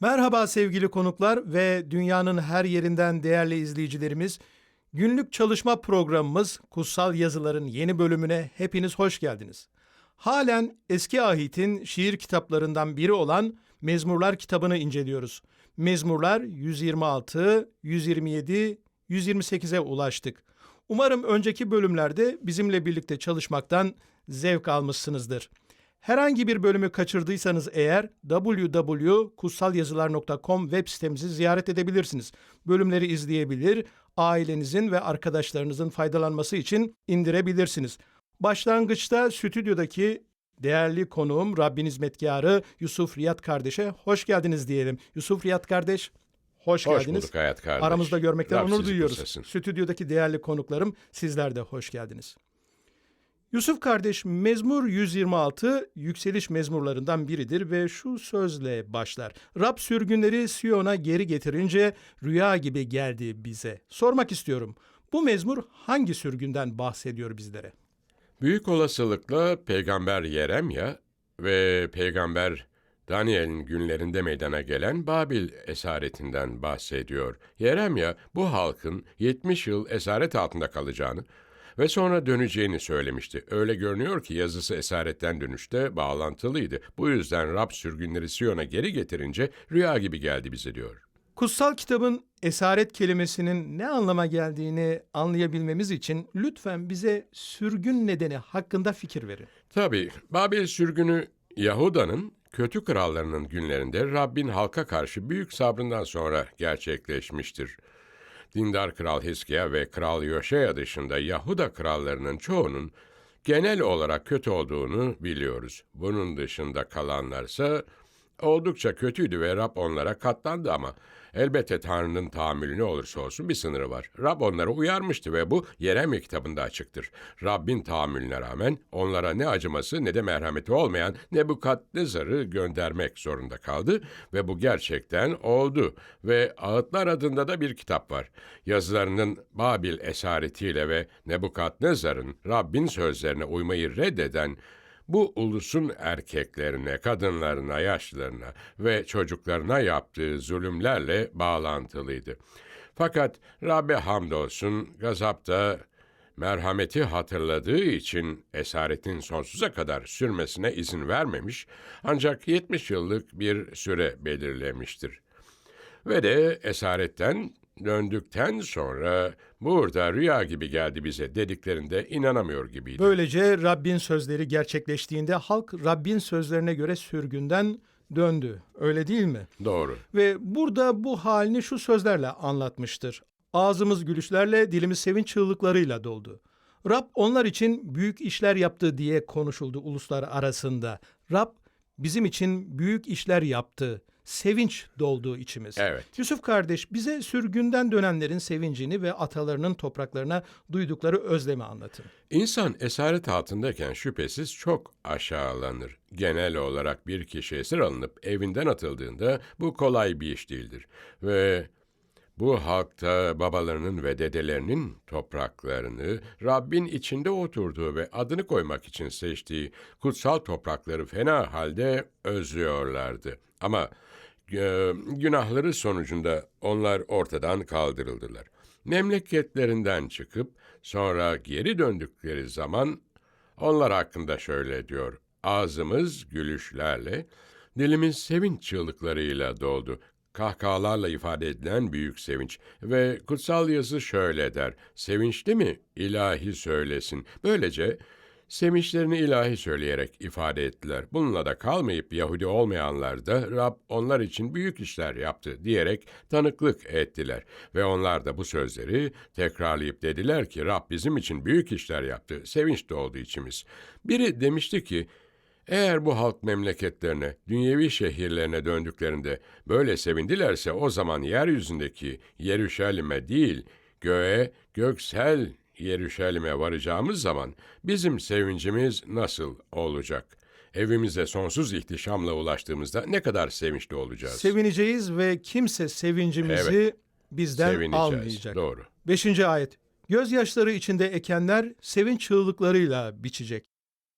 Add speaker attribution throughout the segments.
Speaker 1: Merhaba sevgili konuklar ve dünyanın her yerinden değerli izleyicilerimiz. Günlük çalışma programımız Kutsal Yazıların yeni bölümüne hepiniz hoş geldiniz. Halen eski ahitin şiir kitaplarından biri olan Mezmurlar kitabını inceliyoruz. Mezmurlar 126, 127, 128'e ulaştık. Umarım önceki bölümlerde bizimle birlikte çalışmaktan zevk almışsınızdır. Herhangi bir bölümü kaçırdıysanız eğer www.kutsalyazılar.com web sitemizi ziyaret edebilirsiniz. Bölümleri izleyebilir, ailenizin ve arkadaşlarınızın faydalanması için indirebilirsiniz. Başlangıçta stüdyodaki değerli konuğum Rabbin hizmetkarı Yusuf Riyad kardeşe hoş geldiniz diyelim. Yusuf Riyad kardeş, hoş,
Speaker 2: Hoş
Speaker 1: geldiniz.
Speaker 2: bulduk Hayat kardeş.
Speaker 1: Aramızda görmekten
Speaker 2: Rab
Speaker 1: onur duyuyoruz. Stüdyodaki değerli konuklarım sizler de hoş geldiniz. Yusuf kardeş Mezmur 126 yükseliş mezmurlarından biridir ve şu sözle başlar. Rab sürgünleri Siyon'a geri getirince rüya gibi geldi bize. Sormak istiyorum. Bu mezmur hangi sürgünden bahsediyor bizlere?
Speaker 2: Büyük olasılıkla peygamber Yeremya ve peygamber Daniel'in günlerinde meydana gelen Babil esaretinden bahsediyor. Yeremya bu halkın 70 yıl esaret altında kalacağını ve sonra döneceğini söylemişti. Öyle görünüyor ki yazısı esaretten dönüşte bağlantılıydı. Bu yüzden Rab sürgünleri Siyon'a geri getirince rüya gibi geldi bize diyor.
Speaker 1: Kutsal kitabın esaret kelimesinin ne anlama geldiğini anlayabilmemiz için lütfen bize sürgün nedeni hakkında fikir verin.
Speaker 2: Tabii Babil sürgünü Yahuda'nın kötü krallarının günlerinde Rabbin halka karşı büyük sabrından sonra gerçekleşmiştir. Dindar Kral Hiskiya ve Kral Yoşaya dışında Yahuda krallarının çoğunun genel olarak kötü olduğunu biliyoruz. Bunun dışında kalanlarsa oldukça kötüydü ve Rab onlara katlandı ama elbette Tanrı'nın tahammülü ne olursa olsun bir sınırı var. Rab onları uyarmıştı ve bu Yeremye kitabında açıktır. Rabbin tahammülüne rağmen onlara ne acıması ne de merhameti olmayan Nebukadnezar'ı göndermek zorunda kaldı ve bu gerçekten oldu ve Ağıtlar adında da bir kitap var. Yazılarının Babil esaretiyle ve Nebukadnezar'ın Rabbin sözlerine uymayı reddeden bu ulusun erkeklerine, kadınlarına, yaşlılarına ve çocuklarına yaptığı zulümlerle bağlantılıydı. Fakat Rabbe hamdolsun gazapta merhameti hatırladığı için esaretin sonsuza kadar sürmesine izin vermemiş ancak 70 yıllık bir süre belirlemiştir. Ve de esaretten döndükten sonra burada rüya gibi geldi bize dediklerinde inanamıyor gibiydi.
Speaker 1: Böylece Rabbin sözleri gerçekleştiğinde halk Rabbin sözlerine göre sürgünden döndü. Öyle değil mi?
Speaker 2: Doğru.
Speaker 1: Ve burada bu halini şu sözlerle anlatmıştır. Ağzımız gülüşlerle, dilimiz sevinç çığlıklarıyla doldu. Rab onlar için büyük işler yaptı diye konuşuldu uluslar arasında. Rab bizim için büyük işler yaptı. Sevinç doldu içimiz.
Speaker 2: Evet.
Speaker 1: Yusuf kardeş bize sürgünden dönenlerin sevincini ve atalarının topraklarına duydukları özlemi anlatın.
Speaker 2: İnsan esaret altındayken şüphesiz çok aşağılanır. Genel olarak bir kişi esir alınıp evinden atıldığında bu kolay bir iş değildir. Ve bu halkta babalarının ve dedelerinin topraklarını, Rabbin içinde oturduğu ve adını koymak için seçtiği kutsal toprakları fena halde özlüyorlardı. Ama günahları sonucunda onlar ortadan kaldırıldılar. Memleketlerinden çıkıp sonra geri döndükleri zaman onlar hakkında şöyle diyor. Ağzımız gülüşlerle, dilimiz sevinç çığlıklarıyla doldu. kahkahalarla ifade edilen büyük sevinç. Ve kutsal yazı şöyle der, sevinçli mi? İlahi söylesin. Böylece sevinçlerini ilahi söyleyerek ifade ettiler. Bununla da kalmayıp Yahudi olmayanlar da Rab onlar için büyük işler yaptı diyerek tanıklık ettiler. Ve onlar da bu sözleri tekrarlayıp dediler ki Rab bizim için büyük işler yaptı, sevinç doldu içimiz. Biri demişti ki, eğer bu halk memleketlerine, dünyevi şehirlerine döndüklerinde böyle sevindilerse o zaman yeryüzündeki Yeruşalim'e değil, göğe, göksel Yeruşalim'e varacağımız zaman bizim sevincimiz nasıl olacak? Evimize sonsuz ihtişamla ulaştığımızda ne kadar sevinçli olacağız?
Speaker 1: Sevineceğiz ve kimse sevincimizi bizden
Speaker 2: Sevineceğiz.
Speaker 1: almayacak.
Speaker 2: Doğru.
Speaker 1: Beşinci ayet. Gözyaşları içinde ekenler sevinç çığlıklarıyla biçecek.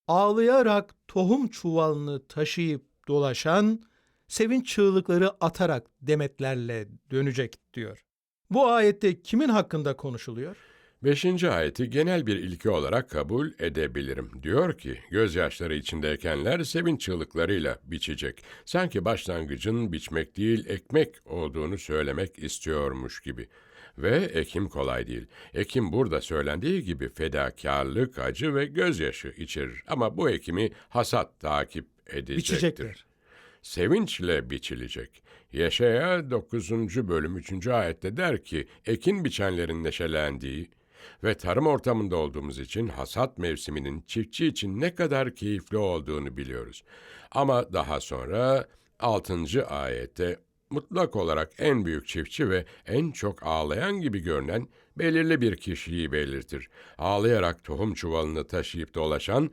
Speaker 1: Ağlayarak tohum çuvalını taşıyıp dolaşan sevinç çığlıkları atarak demetlerle dönecek diyor. Bu ayette kimin hakkında konuşuluyor?
Speaker 2: Beşinci ayeti genel bir ilke olarak kabul edebilirim. Diyor ki, gözyaşları içindeykenler sevinç çığlıklarıyla biçecek. Sanki başlangıcın biçmek değil, ekmek olduğunu söylemek istiyormuş gibi. Ve ekim kolay değil. Ekim burada söylendiği gibi fedakarlık, acı ve gözyaşı içerir. Ama bu ekimi hasat takip edecektir
Speaker 1: Biçecekler.
Speaker 2: sevinçle biçilecek. Yaşaya 9. bölüm 3. ayette der ki, ekin biçenlerin neşelendiği ve tarım ortamında olduğumuz için hasat mevsiminin çiftçi için ne kadar keyifli olduğunu biliyoruz. Ama daha sonra 6. ayette mutlak olarak en büyük çiftçi ve en çok ağlayan gibi görünen belirli bir kişiyi belirtir. Ağlayarak tohum çuvalını taşıyıp dolaşan,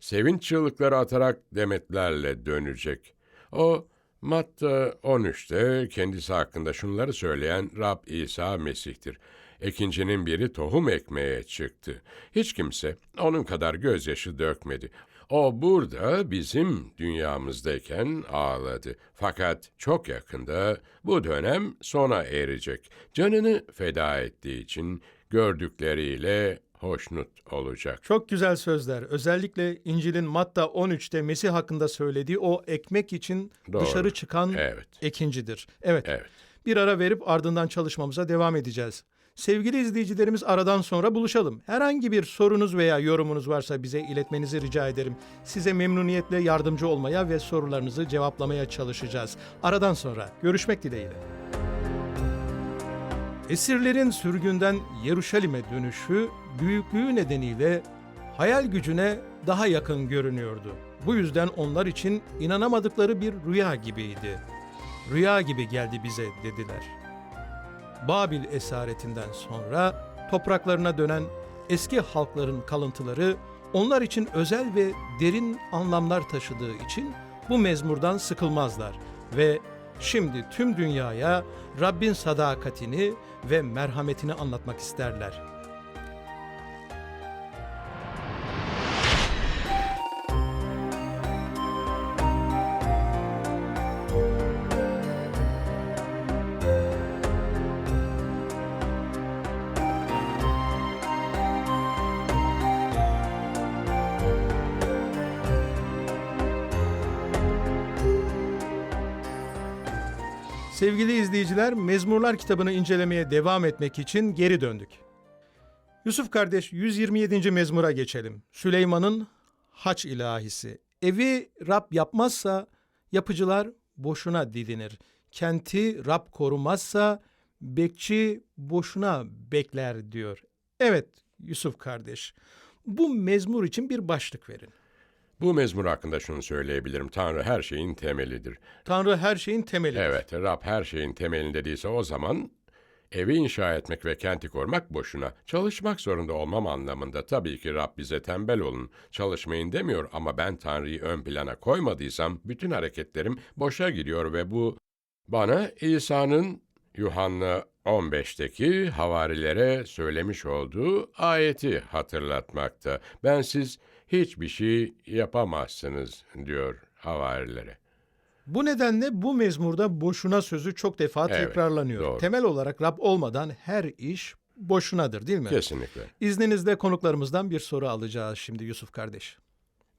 Speaker 2: sevinç çığlıkları atarak demetlerle dönecek. O Matta 13'te kendisi hakkında şunları söyleyen Rab İsa Mesih'tir. Ekincinin biri tohum ekmeye çıktı. Hiç kimse onun kadar gözyaşı dökmedi. O burada bizim dünyamızdayken ağladı. Fakat çok yakında bu dönem sona erecek. Canını feda ettiği için gördükleriyle hoşnut olacak.
Speaker 1: Çok güzel sözler. Özellikle İncil'in Matta 13'te Mesih hakkında söylediği o ekmek için
Speaker 2: Doğru.
Speaker 1: dışarı çıkan
Speaker 2: Evet.
Speaker 1: ekincidir. Evet.
Speaker 2: Evet.
Speaker 1: Bir ara verip ardından çalışmamıza devam edeceğiz. Sevgili izleyicilerimiz aradan sonra buluşalım. Herhangi bir sorunuz veya yorumunuz varsa bize iletmenizi rica ederim. Size memnuniyetle yardımcı olmaya ve sorularınızı cevaplamaya çalışacağız. Aradan sonra görüşmek dileğiyle. Esirlerin sürgünden Yeruşalim'e dönüşü büyüklüğü nedeniyle hayal gücüne daha yakın görünüyordu. Bu yüzden onlar için inanamadıkları bir rüya gibiydi. Rüya gibi geldi bize dediler. Babil esaretinden sonra topraklarına dönen eski halkların kalıntıları onlar için özel ve derin anlamlar taşıdığı için bu mezmurdan sıkılmazlar ve şimdi tüm dünyaya Rabbin sadakatini ve merhametini anlatmak isterler. İzleyiciler, Mezmurlar kitabını incelemeye devam etmek için geri döndük. Yusuf kardeş 127. mezmura geçelim. Süleyman'ın haç ilahisi. Evi Rab yapmazsa yapıcılar boşuna didinir. Kenti Rab korumazsa bekçi boşuna bekler diyor. Evet Yusuf kardeş. Bu mezmur için bir başlık verin.
Speaker 2: Bu mezmur hakkında şunu söyleyebilirim. Tanrı her şeyin temelidir.
Speaker 1: Tanrı her şeyin temelidir.
Speaker 2: Evet, Rab her şeyin temelinde değilse o zaman evi inşa etmek ve kenti korumak boşuna. Çalışmak zorunda olmam anlamında tabii ki Rab bize tembel olun, çalışmayın demiyor ama ben Tanrı'yı ön plana koymadıysam bütün hareketlerim boşa gidiyor ve bu bana İsa'nın Yuhanna 15'teki havarilere söylemiş olduğu ayeti hatırlatmakta. Ben siz hiçbir şey yapamazsınız diyor havarilere.
Speaker 1: Bu nedenle bu mezmurda boşuna sözü çok defa
Speaker 2: Evet,
Speaker 1: tekrarlanıyor.
Speaker 2: doğru.
Speaker 1: Temel olarak Rab olmadan her iş boşunadır değil mi?
Speaker 2: Kesinlikle.
Speaker 1: İzninizle konuklarımızdan bir soru alacağız şimdi Yusuf kardeş.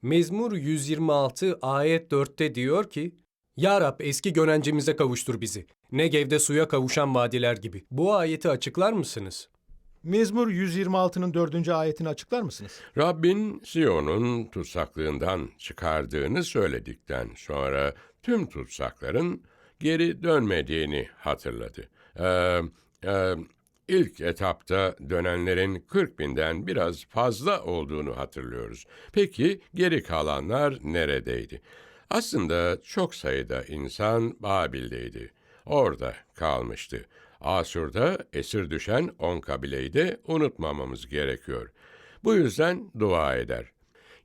Speaker 3: Mezmur 126 ayet 4'te diyor ki, Ya Rab eski gönencimize kavuştur bizi. Negev'de suya kavuşan vadiler gibi. Bu ayeti açıklar mısınız?
Speaker 1: Mezmur 126'nın 4. ayetini açıklar mısınız?
Speaker 2: Rabbin Siyon'un tutsaklığından çıkardığını söyledikten sonra tüm tutsakların geri dönmediğini hatırladı. Ee, e, ilk etapta dönenlerin 40 binden biraz fazla olduğunu hatırlıyoruz. Peki geri kalanlar neredeydi? Aslında çok sayıda insan Babil'deydi. Orada kalmıştı. Asur'da esir düşen on kabileyi de unutmamamız gerekiyor. Bu yüzden dua eder.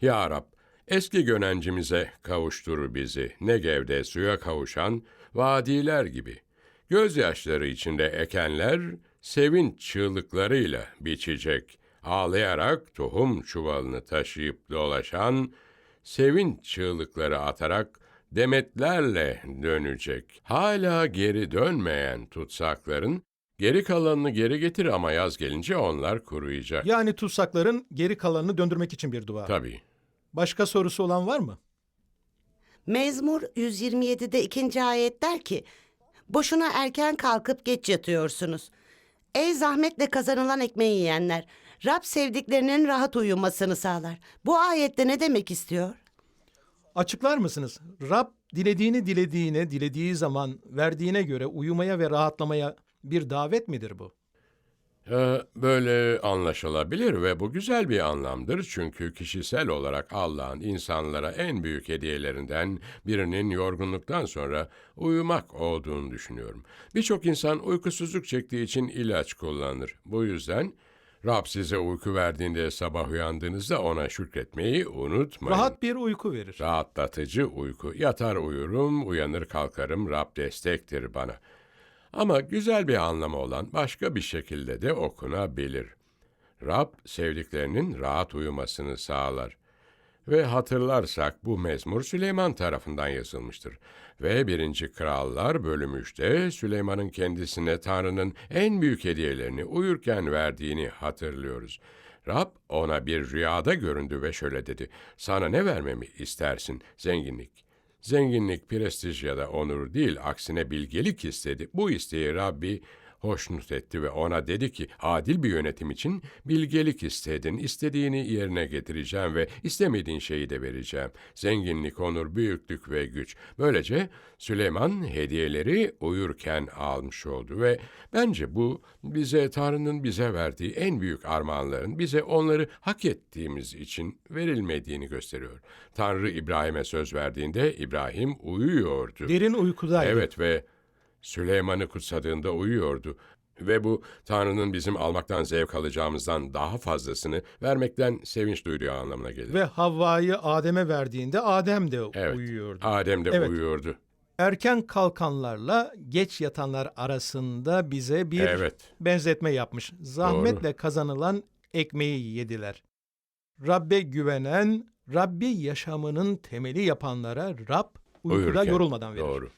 Speaker 2: Ya Rab, eski gönencimize kavuştur bizi, Negev'de suya kavuşan vadiler gibi. Gözyaşları içinde ekenler, sevinç çığlıklarıyla biçecek. Ağlayarak tohum çuvalını taşıyıp dolaşan, sevinç çığlıkları atarak demetlerle dönecek. Hala geri dönmeyen tutsakların geri kalanını geri getir ama yaz gelince onlar kuruyacak.
Speaker 1: Yani tutsakların geri kalanını döndürmek için bir dua.
Speaker 2: Tabii.
Speaker 1: Başka sorusu olan var mı?
Speaker 4: Mezmur 127'de ikinci ayet der ki, Boşuna erken kalkıp geç yatıyorsunuz. Ey zahmetle kazanılan ekmeği yiyenler, Rab sevdiklerinin rahat uyumasını sağlar. Bu ayette ne demek istiyor?
Speaker 1: Açıklar mısınız? Rab dilediğini dilediğine, dilediği zaman verdiğine göre uyumaya ve rahatlamaya bir davet midir bu?
Speaker 2: Böyle anlaşılabilir ve bu güzel bir anlamdır çünkü kişisel olarak Allah'ın insanlara en büyük hediyelerinden birinin yorgunluktan sonra uyumak olduğunu düşünüyorum. Birçok insan uykusuzluk çektiği için ilaç kullanır. Bu yüzden Rab size uyku verdiğinde sabah uyandığınızda ona şükretmeyi unutmayın.
Speaker 1: Rahat bir uyku verir.
Speaker 2: Rahatlatıcı uyku. Yatar uyurum, uyanır kalkarım, Rab destektir bana. Ama güzel bir anlamı olan başka bir şekilde de okunabilir. Rab sevdiklerinin rahat uyumasını sağlar. Ve hatırlarsak bu mezmur Süleyman tarafından yazılmıştır. Ve 1. Krallar bölümü 3'te Süleyman'ın kendisine Tanrı'nın en büyük hediyelerini uyurken verdiğini hatırlıyoruz. Rab ona bir rüyada göründü ve şöyle dedi. Sana ne vermemi istersin? Zenginlik. Zenginlik, prestij ya da onur değil, aksine bilgelik istedi. Bu isteği Rabbi hoşnut etti ve ona dedi ki, adil bir yönetim için bilgelik istedin, istediğini yerine getireceğim ve istemediğin şeyi de vereceğim. Zenginlik, onur, büyüklük ve güç. Böylece Süleyman hediyeleri uyurken almış oldu ve bence bu bize Tanrı'nın bize verdiği en büyük armağanların bize onları hak ettiğimiz için verilmediğini gösteriyor. Tanrı İbrahim'e söz verdiğinde İbrahim uyuyordu.
Speaker 1: Derin uykudaydı.
Speaker 2: Evet ve Süleyman'ı kutsadığında uyuyordu. Ve bu Tanrı'nın bizim almaktan zevk alacağımızdan daha fazlasını vermekten sevinç duyduğu anlamına gelir.
Speaker 1: Ve Havva'yı Adem'e verdiğinde Adem de
Speaker 2: evet,
Speaker 1: uyuyordu.
Speaker 2: Adem de
Speaker 1: Evet.
Speaker 2: uyuyordu.
Speaker 1: Erken kalkanlarla geç yatanlar arasında bize bir
Speaker 2: Evet.
Speaker 1: benzetme yapmış. Zahmetle kazanılan ekmeği yediler. Rabbe güvenen, Rabbi yaşamının temeli yapanlara Rab uykuda
Speaker 2: Uyurken.
Speaker 1: yorulmadan verir.
Speaker 2: Doğru.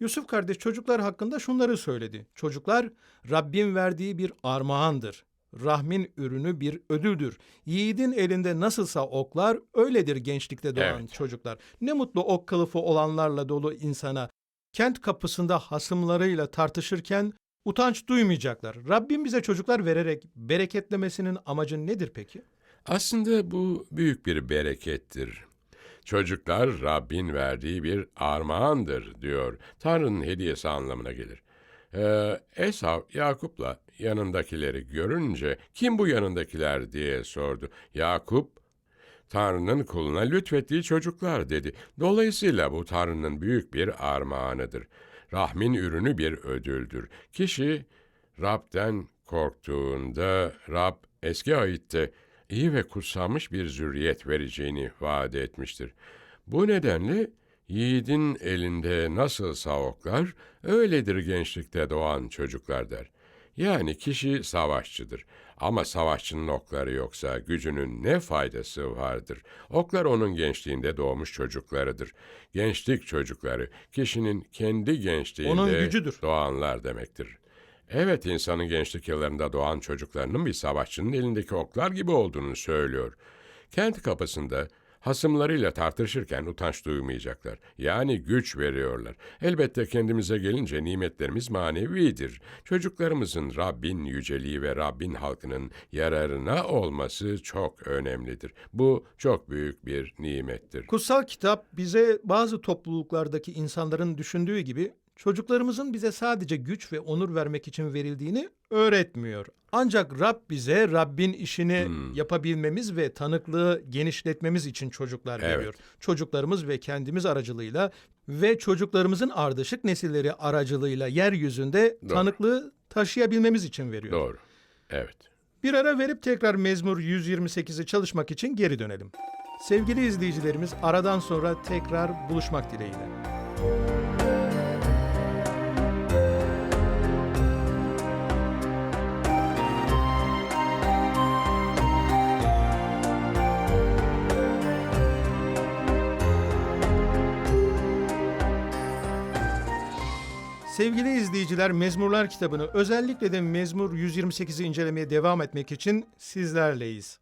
Speaker 1: Yusuf kardeş çocuklar hakkında şunları söyledi. Çocuklar Rabbin verdiği bir armağandır. Rahmin ürünü bir ödüldür. Yiğidin elinde nasılsa oklar öyledir gençlikte doğan
Speaker 2: Evet.
Speaker 1: çocuklar. Ne mutlu ok kılıfı olanlarla dolu insana. Kent kapısında hasımlarıyla tartışırken utanç duymayacaklar. Rabbim bize çocuklar vererek bereketlemesinin amacı nedir peki?
Speaker 2: Aslında bu büyük bir berekettir. Çocuklar Rabbin verdiği bir armağandır diyor. Tanrı'nın hediyesi anlamına gelir. Ee, Esav Yakup'la yanındakileri görünce kim bu yanındakiler diye sordu. Yakup Tanrı'nın kuluna lütfettiği çocuklar dedi. Dolayısıyla bu Tanrı'nın büyük bir armağanıdır. Rahmin ürünü bir ödüldür. Kişi Rab'den korktuğunda Rab eski ayette iyi ve kutsanmış bir zürriyet vereceğini vaat etmiştir. Bu nedenle yiğidin elinde nasılsa oklar, öyledir gençlikte doğan çocuklar der. Yani kişi savaşçıdır. Ama savaşçının okları yoksa gücünün ne faydası vardır? Oklar onun gençliğinde doğmuş çocuklarıdır. Gençlik çocukları kişinin kendi gençliğinde
Speaker 1: Onun gücüdür.
Speaker 2: doğanlar demektir. Evet insanın gençlik yıllarında doğan çocuklarının bir savaşçının elindeki oklar gibi olduğunu söylüyor. Kent kapısında Hasımlarıyla tartışırken utanç duymayacaklar. Yani güç veriyorlar. Elbette kendimize gelince nimetlerimiz manevidir. Çocuklarımızın Rabbin yüceliği ve Rabbin halkının yararına olması çok önemlidir. Bu çok büyük bir nimettir.
Speaker 1: Kutsal kitap bize bazı topluluklardaki insanların düşündüğü gibi çocuklarımızın bize sadece güç ve onur vermek için verildiğini öğretmiyor. Ancak Rab bize Rabbin işini yapabilmemiz ve tanıklığı genişletmemiz için çocuklar
Speaker 2: Evet.
Speaker 1: veriyor. Çocuklarımız ve kendimiz aracılığıyla ve çocuklarımızın ardışık nesilleri aracılığıyla yeryüzünde
Speaker 2: Doğru.
Speaker 1: tanıklığı taşıyabilmemiz için veriyor.
Speaker 2: Doğru. Evet.
Speaker 1: Bir ara verip tekrar Mezmur 128'i çalışmak için geri dönelim. Sevgili izleyicilerimiz aradan sonra tekrar buluşmak dileğiyle. Sevgili izleyiciler, Mezmurlar kitabını özellikle de Mezmur 128'i incelemeye devam etmek için sizlerleyiz.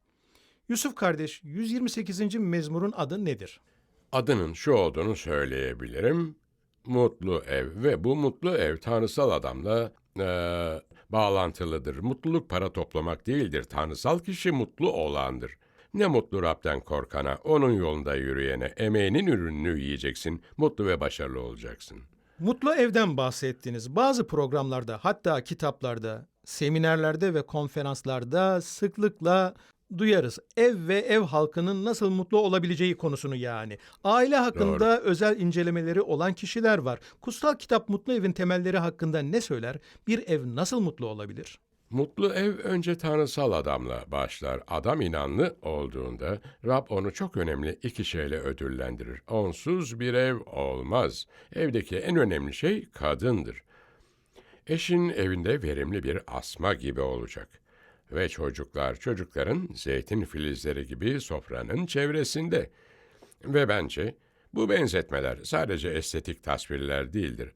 Speaker 1: Yusuf kardeş, 128. mezmurun adı nedir?
Speaker 2: Adının şu olduğunu söyleyebilirim. Mutlu ev ve bu mutlu ev tanrısal adamla eee, bağlantılıdır. Mutluluk para toplamak değildir. Tanrısal kişi mutlu olandır. Ne mutlu Rab'den korkana, onun yolunda yürüyene, emeğinin ürününü yiyeceksin, mutlu ve başarılı olacaksın.
Speaker 1: Mutlu evden bahsettiniz. Bazı programlarda, hatta kitaplarda, seminerlerde ve konferanslarda sıklıkla duyarız. Ev ve ev halkının nasıl mutlu olabileceği konusunu yani. Aile hakkında özel incelemeleri olan kişiler var. Kutsal kitap mutlu evin temelleri hakkında ne söyler? Bir ev nasıl mutlu olabilir?
Speaker 2: Mutlu ev önce tanrısal adamla başlar. Adam inanlı olduğunda Rab onu çok önemli iki şeyle ödüllendirir. Onsuz bir ev olmaz. Evdeki en önemli şey kadındır. Eşin evinde verimli bir asma gibi olacak. Ve çocuklar çocukların zeytin filizleri gibi sofranın çevresinde. Ve bence bu benzetmeler sadece estetik tasvirler değildir.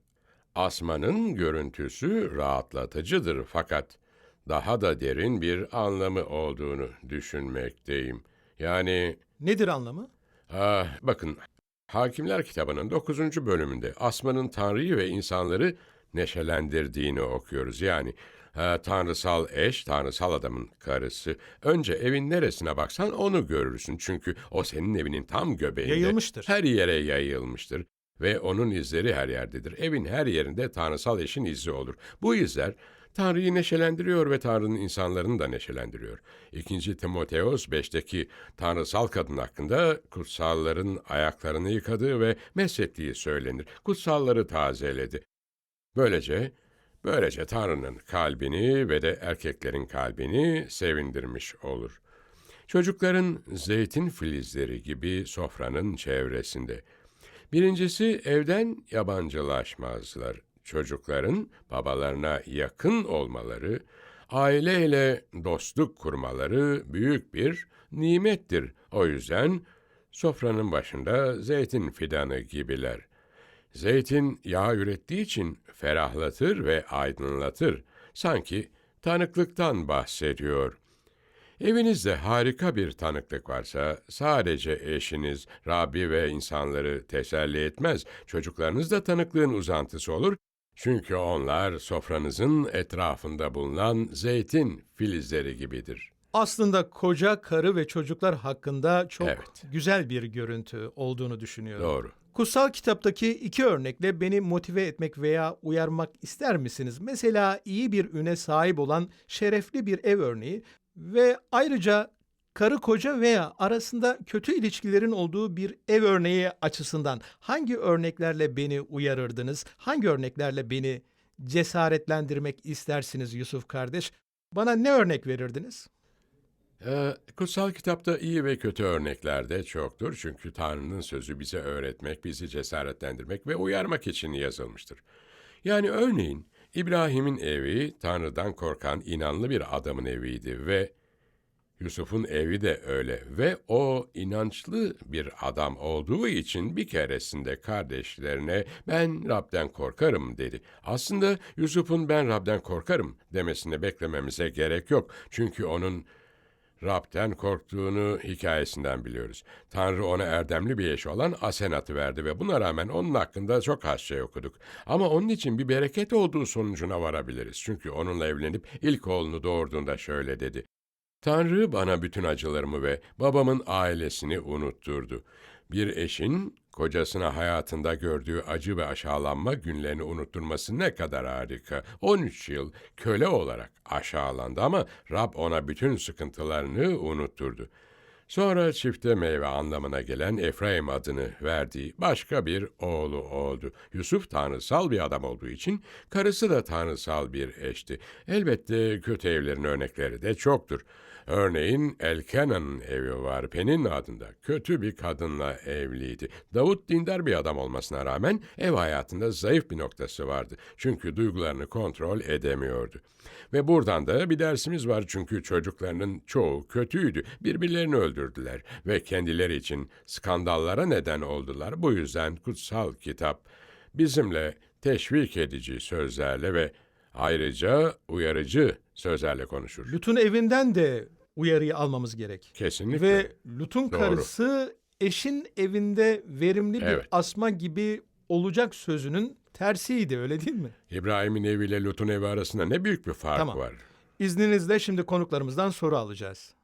Speaker 2: Asmanın görüntüsü rahatlatıcıdır fakat daha da derin bir anlamı olduğunu düşünmekteyim. Yani
Speaker 1: Nedir anlamı?
Speaker 2: ah, bakın Hakimler kitabının 9. bölümünde Asman'ın Tanrı'yı ve insanları neşelendirdiğini okuyoruz. Yani ha, tanrısal eş, tanrısal adamın karısı. Önce evin neresine baksan onu görürsün. Çünkü o senin evinin tam göbeğinde.
Speaker 1: Yayılmıştır.
Speaker 2: Her yere yayılmıştır. Ve onun izleri her yerdedir. Evin her yerinde tanrısal eşin izi olur. Bu izler Tanrı'yı neşelendiriyor ve Tanrı'nın insanlarını da neşelendiriyor. 2. Timoteos 5'teki tanrısal kadın hakkında kutsalların ayaklarını yıkadığı ve meslettiği söylenir. Kutsalları tazeledi. Böylece, böylece Tanrı'nın kalbini ve de erkeklerin kalbini sevindirmiş olur. Çocukların zeytin filizleri gibi sofranın çevresinde. Birincisi evden yabancılaşmazlar. Çocukların babalarına yakın olmaları, aileyle dostluk kurmaları büyük bir nimettir. O yüzden sofranın başında zeytin fidanı gibiler. Zeytin yağ ürettiği için ferahlatır ve aydınlatır. Sanki tanıklıktan bahsediyor. Evinizde harika bir tanıklık varsa sadece eşiniz, Rabbi ve insanları teselli etmez. Çocuklarınız da tanıklığın uzantısı olur. Çünkü onlar sofranızın etrafında bulunan zeytin filizleri gibidir.
Speaker 1: Aslında koca, karı ve çocuklar hakkında çok
Speaker 2: Evet.
Speaker 1: güzel bir görüntü olduğunu düşünüyorum.
Speaker 2: Doğru.
Speaker 1: Kutsal kitaptaki iki örnekle beni motive etmek veya uyarmak ister misiniz? Mesela iyi bir üne sahip olan şerefli bir ev örneği ve ayrıca karı koca veya arasında kötü ilişkilerin olduğu bir ev örneği açısından hangi örneklerle beni uyarırdınız? Hangi örneklerle beni cesaretlendirmek istersiniz Yusuf kardeş? Bana ne örnek verirdiniz?
Speaker 2: Ee, kutsal kitapta iyi ve kötü örnekler de çoktur. Çünkü Tanrı'nın sözü bize öğretmek, bizi cesaretlendirmek ve uyarmak için yazılmıştır. Yani örneğin İbrahim'in evi Tanrı'dan korkan inanlı bir adamın eviydi ve Yusuf'un evi de öyle ve o inançlı bir adam olduğu için bir keresinde kardeşlerine ben Rab'den korkarım dedi. Aslında Yusuf'un ben Rab'den korkarım demesini beklememize gerek yok. Çünkü onun Rab'den korktuğunu hikayesinden biliyoruz. Tanrı ona erdemli bir eşi olan Asenat'ı verdi ve buna rağmen onun hakkında çok az şey okuduk. Ama onun için bir bereket olduğu sonucuna varabiliriz. Çünkü onunla evlenip ilk oğlunu doğurduğunda şöyle dedi. Tanrı bana bütün acılarımı ve babamın ailesini unutturdu. Bir eşin kocasına hayatında gördüğü acı ve aşağılanma günlerini unutturması ne kadar harika. 13 yıl köle olarak aşağılandı ama Rab ona bütün sıkıntılarını unutturdu. Sonra çifte meyve anlamına gelen Efraim adını verdiği başka bir oğlu oldu. Yusuf tanrısal bir adam olduğu için karısı da tanrısal bir eşti. Elbette kötü evlerin örnekleri de çoktur. Örneğin Elkena'nın evi var. Penin adında kötü bir kadınla evliydi. Davut dindar bir adam olmasına rağmen ev hayatında zayıf bir noktası vardı. Çünkü duygularını kontrol edemiyordu. Ve buradan da bir dersimiz var çünkü çocuklarının çoğu kötüydü. Birbirlerini öldürdüler ve kendileri için skandallara neden oldular. Bu yüzden kutsal kitap bizimle teşvik edici sözlerle ve ayrıca uyarıcı sözlerle konuşur.
Speaker 1: Lut'un evinden de uyarıyı almamız gerek.
Speaker 2: Kesinlikle.
Speaker 1: Ve Lut'un
Speaker 2: Doğru.
Speaker 1: karısı eşin evinde verimli bir
Speaker 2: Evet.
Speaker 1: asma gibi olacak sözünün tersiydi öyle değil mi?
Speaker 2: İbrahim'in eviyle Lut'un evi arasında ne büyük bir fark
Speaker 1: Tamam.
Speaker 2: var.
Speaker 1: İzninizle şimdi konuklarımızdan soru alacağız.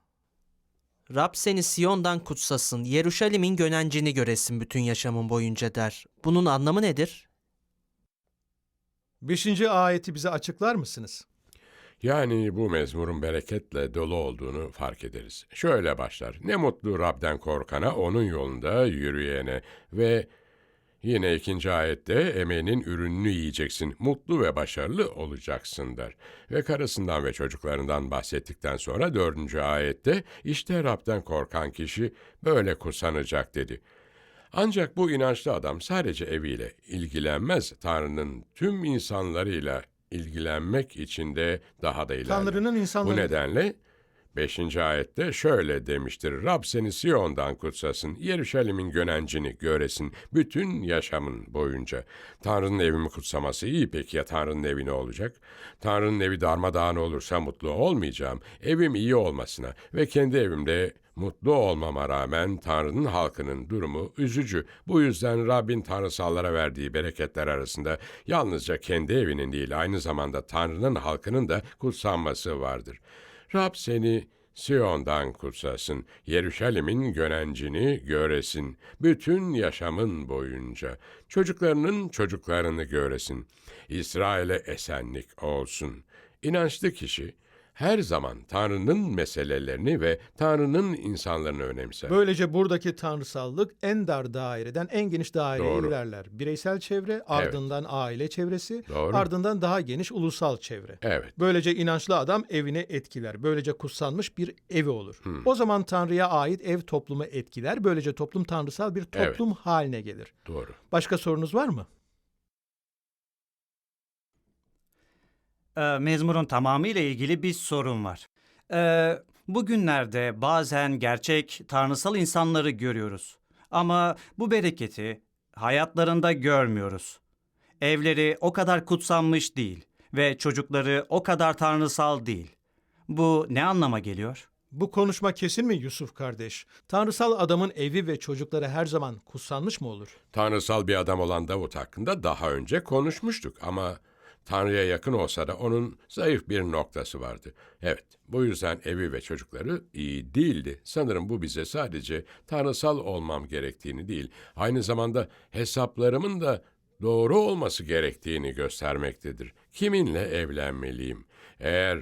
Speaker 5: Rab seni Siyon'dan kutsasın, Yeruşalim'in gönencini göresin bütün yaşamın boyunca der. Bunun anlamı nedir?
Speaker 1: Beşinci ayeti bize açıklar mısınız?
Speaker 2: Yani bu mezmurun bereketle dolu olduğunu fark ederiz. Şöyle başlar. Ne mutlu Rab'den korkana, onun yolunda yürüyene ve yine ikinci ayette emeğinin ürününü yiyeceksin, mutlu ve başarılı olacaksın der. Ve karısından ve çocuklarından bahsettikten sonra dördüncü ayette işte Rab'den korkan kişi böyle kutsanacak dedi. Ancak bu inançlı adam sadece eviyle ilgilenmez, Tanrı'nın tüm insanlarıyla ilgilenmek için de daha da ilerler.
Speaker 1: Tanrı'nın insanları...
Speaker 2: Bu nedenle 5. ayette şöyle demiştir. Rab seni Siyon'dan kutsasın, Yeruşalim'in gönencini göresin bütün yaşamın boyunca. Tanrı'nın evimi kutsaması iyi peki ya Tanrı'nın evi ne olacak? Tanrı'nın evi darmadağın olursa mutlu olmayacağım. Evim iyi olmasına ve kendi evimde mutlu olmama rağmen Tanrı'nın halkının durumu üzücü. Bu yüzden Rabbin tanrısallara verdiği bereketler arasında yalnızca kendi evinin değil aynı zamanda Tanrı'nın halkının da kutsanması vardır. Rab seni Siyon'dan kutsasın, Yeruşalim'in gönencini göresin, bütün yaşamın boyunca, çocuklarının çocuklarını göresin, İsrail'e esenlik olsun. İnançlı kişi, her zaman Tanrı'nın meselelerini ve Tanrı'nın insanlarını önemser.
Speaker 1: Böylece buradaki tanrısallık en dar daireden en geniş daireye
Speaker 2: Doğru.
Speaker 1: ilerler. Bireysel çevre, ardından aile çevresi,
Speaker 2: Doğru.
Speaker 1: ardından daha geniş ulusal çevre.
Speaker 2: Evet,
Speaker 1: Böylece inançlı adam evini etkiler. Böylece kutsanmış bir evi olur. O zaman Tanrı'ya ait ev toplumu etkiler. Böylece toplum tanrısal bir
Speaker 2: Evet.
Speaker 1: toplum haline gelir.
Speaker 2: doğru.
Speaker 1: Başka sorunuz var mı?
Speaker 6: Ee, mezmurun tamamıyla ilgili bir sorun var. Ee, bugünlerde bazen gerçek tanrısal insanları görüyoruz. Ama bu bereketi hayatlarında görmüyoruz. Evleri o kadar kutsanmış değil ve çocukları o kadar tanrısal değil. Bu ne anlama geliyor?
Speaker 1: Bu konuşma kesin mi Yusuf kardeş? Tanrısal adamın evi ve çocukları her zaman kutsanmış mı olur?
Speaker 2: Tanrısal bir adam olan Davut hakkında daha önce konuşmuştuk ama Tanrı'ya yakın olsa da onun zayıf bir noktası vardı. Evet, bu yüzden evi ve çocukları iyi değildi. Sanırım bu bize sadece tanrısal olmam gerektiğini değil, aynı zamanda hesaplarımın da doğru olması gerektiğini göstermektedir. Kiminle evlenmeliyim? Eğer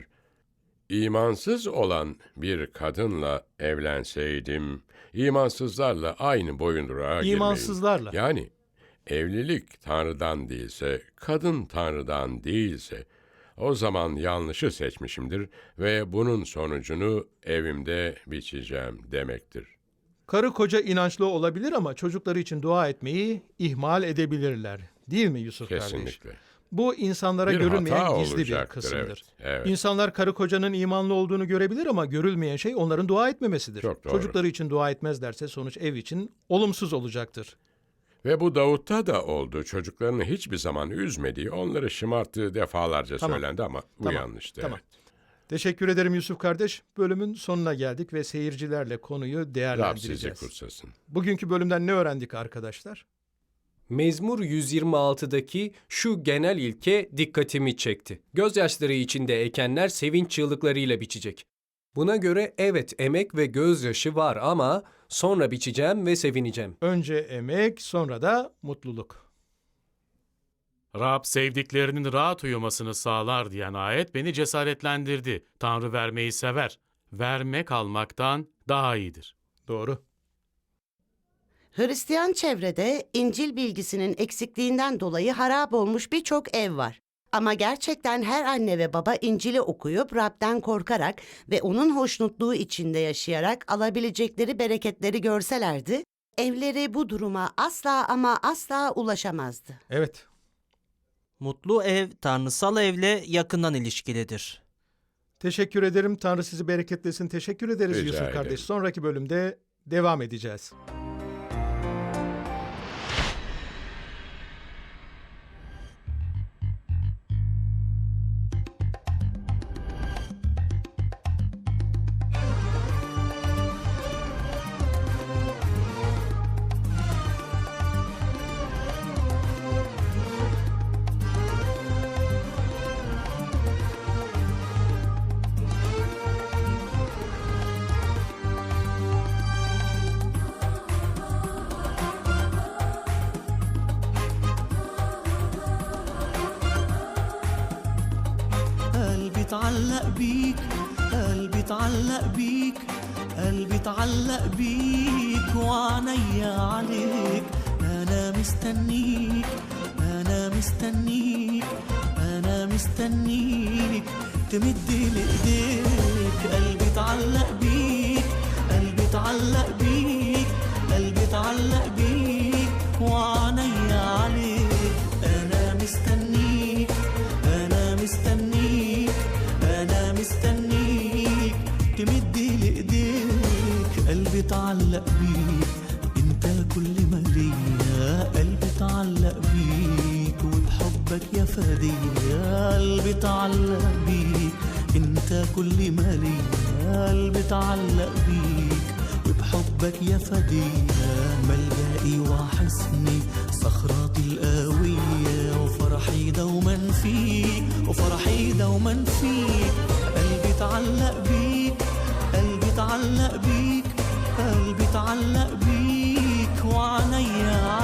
Speaker 2: İmansız olan bir kadınla evlenseydim, imansızlarla aynı boyunduruğa girmeyi-
Speaker 1: İmansızlarla.
Speaker 2: Yani evlilik Tanrı'dan değilse, kadın Tanrı'dan değilse, o zaman yanlışı seçmişimdir ve bunun sonucunu evimde biçeceğim demektir.
Speaker 1: Karı koca inançlı olabilir ama çocukları için dua etmeyi ihmal edebilirler. Değil mi Yusuf kardeş?
Speaker 2: Kesinlikle.
Speaker 1: Bu insanlara
Speaker 2: Bir
Speaker 1: görülmeyen gizli bir kısımdır.
Speaker 2: evet, evet.
Speaker 1: İnsanlar karı kocanın imanlı olduğunu görebilir ama görülmeyen şey onların dua etmemesidir.
Speaker 2: Çok doğru.
Speaker 1: Çocukları için dua etmezlerse sonuç ev için olumsuz olacaktır.
Speaker 2: Ve bu Davut'ta da oldu. Çocuklarını hiçbir zaman üzmediği, onları şımarttığı defalarca
Speaker 1: Tamam.
Speaker 2: söylendi ama bu
Speaker 1: Tamam,
Speaker 2: yanlıştı.
Speaker 1: tamam.
Speaker 2: evet.
Speaker 1: Teşekkür ederim Yusuf kardeş. Bölümün sonuna geldik ve seyircilerle konuyu
Speaker 2: Rab sizi
Speaker 1: değerlendireceğiz.
Speaker 2: kutsasın.
Speaker 1: Bugünkü bölümden ne öğrendik arkadaşlar?
Speaker 3: Mezmur 126'daki şu genel ilke dikkatimi çekti. Gözyaşları içinde ekenler sevinç çığlıklarıyla biçecek. Buna göre evet emek ve gözyaşı var ama sonra biçeceğim ve sevineceğim.
Speaker 1: Önce emek, sonra da mutluluk.
Speaker 7: Rab sevdiklerinin rahat uyumasını sağlar diyen ayet beni cesaretlendirdi. Tanrı vermeyi sever. Vermek almaktan daha iyidir.
Speaker 1: Doğru.
Speaker 4: Hristiyan çevrede İncil bilgisinin eksikliğinden dolayı harap olmuş birçok ev var. Ama gerçekten her anne ve baba İncil'i okuyup Rab'den korkarak ve onun hoşnutluğu içinde yaşayarak alabilecekleri bereketleri görselerdi, evleri bu duruma asla ama asla ulaşamazdı.
Speaker 1: Evet.
Speaker 5: Mutlu ev, tanrısal evle yakından ilişkilidir.
Speaker 1: Teşekkür ederim. Tanrı sizi bereketlesin. Teşekkür ederiz
Speaker 2: Rica
Speaker 1: Yusuf
Speaker 2: ederim.
Speaker 1: kardeş. Sonraki bölümde devam edeceğiz.
Speaker 8: فدية قلبي اتعلق بيك. انت كل ما ليا قلبي اتعلق بيك. وبحبك يا فدية ملجئي وحصني صخرتي القوية وفرحي دوما فيك. وفرحي دوما فيك. قلبي اتعلق بيك. قلبي اتعلق بيك. قلبي اتعلق بيك. وعينيا